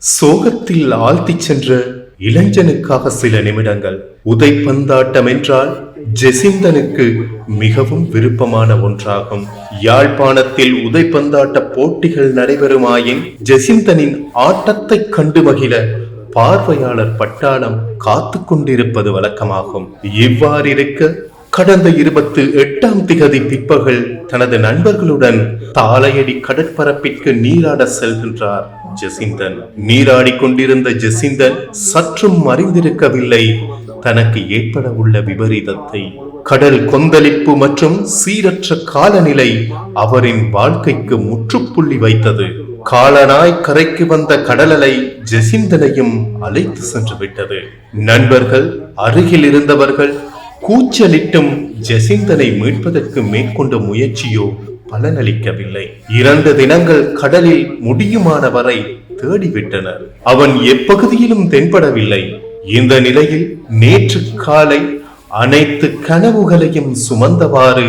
சோகத்தில் ஆழ்த்திச் சென்ற இளைஞனுக்காக சில நிமிடங்கள். உதைப்பந்தாட்டம் என்றால் ஜெசிந்தனுக்கு மிகவும் விருப்பமான ஒன்றாகும். யாழ்ப்பாணத்தில் உதைப்பந்தாட்ட போட்டிகள் நடைபெறுமாயின் ஜெசிந்தனின் ஆட்டத்தை கண்டு மகிழ பார்வையாளர் பட்டாளம் காத்து கொண்டிருப்பது வழக்கமாகும். இவ்வாறிருக்க கடந்த இருபத்தி எட்டாம் திகதி பிற்பகல் தனது நண்பர்களுடன் தாளையடி கடற்பரப்பிற்கு நீராட செல்கின்றார் ஜெசிந்தன். நீராடிக் கொண்டிருந்த ஜெசிந்தன் சற்றும் அறிந்திருக்கவில்லை தனக்கு ஏற்பட உள்ள விபரீதத்தை கடல் கொந்தளிப்பு மற்றும் சீரற்ற காலநிலை அவரின் வாழ்க்கைக்கு முற்றுப்புள்ளி வைத்தது. காலனாய் கரைக்கு வந்த கடலலை ஜெசிந்தனையும் அழைத்து சென்று விட்டது. நண்பர்கள் அருகில் இருந்தவர்கள் கூச்சலிட்டும் ஜெசிந்தனை மீட்பதற்கு மேற்கொண்ட முயற்சியோ பலனளிக்கவில்லை. இரண்டு தினங்கள் கடலில் முடியுமான வரை தேடிவிட்டனர் அவன் எப்பகுதியிலும் தென்படவில்லை. இந்த நிலையில் நேற்று காலை அனைத்து கனவுகளையும் சுமந்தவாறு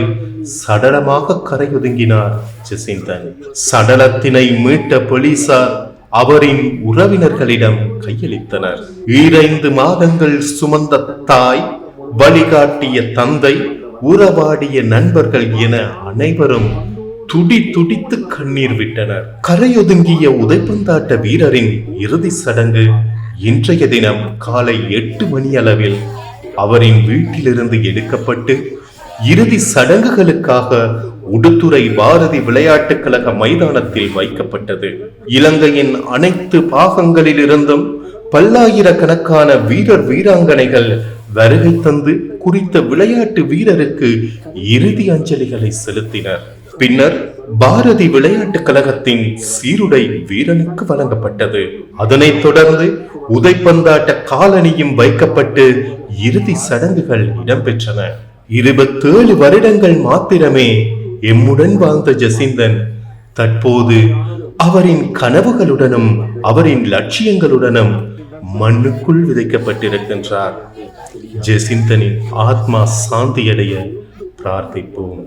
சடலமாக கரையொதுங்கினார் ஜெசிந்தன். சடலத்தினை மீட்ட போலீசார் அவரின் உறவினர்களிடம் கையளித்தனர். ஈரைந்து மாதங்கள் சுமந்த தாய் வழிகாட்டிய தந்தை உறவாடிய நண்பர்கள் என அனைவரும் துடி துடித்து கண்ணீர் விட்டனர். கரையொதுங்கிய உதைப்பந்தாட்ட வீரரின் இறுதி சடங்கு இன்றைய தினம் காலை எட்டு மணி அளவில் அவரின் வீட்டிலிருந்து எடுக்கப்பட்டு இறுதி சடங்குகளுக்காக உடுத்துறை பாரதி விளையாட்டுக் கழக மைதானத்தில் வைக்கப்பட்டது. இலங்கையின் அனைத்து பாகங்களிலிருந்தும் பல்லாயிரக்கணக்கான வீரர் வீராங்கனைகள் வருகை தந்து குறித்த விளையாட்டு வீரருக்கு இறுதி அஞ்சலிகளை செலுத்தினர். பின்னர் பாரதி விளையாட்டுக் கழகத்தின் சீருடை வீரனுக்கு வழங்கப்பட்டது. அதனைத் தொடர்ந்து உதைப்பந்தாட்ட காலணியும் வைக்கப்பட்டு இறுதி சடங்குகள் இடம்பெற்றன. இருபத்தேழு வருடங்கள் மாத்திரமே எம்முடன் வாழ்ந்த ஜசிந்தன் தற்போது அவரின் கனவுகளுடனும் அவரின் லட்சியங்களுடனும் மண்ணுக்குள் விதைக்கப்பட்டிருக்கின்றார். ஜெசிந்தனின் ஆத்மா சாந்தியடைய பிரார்த்திப்போம்.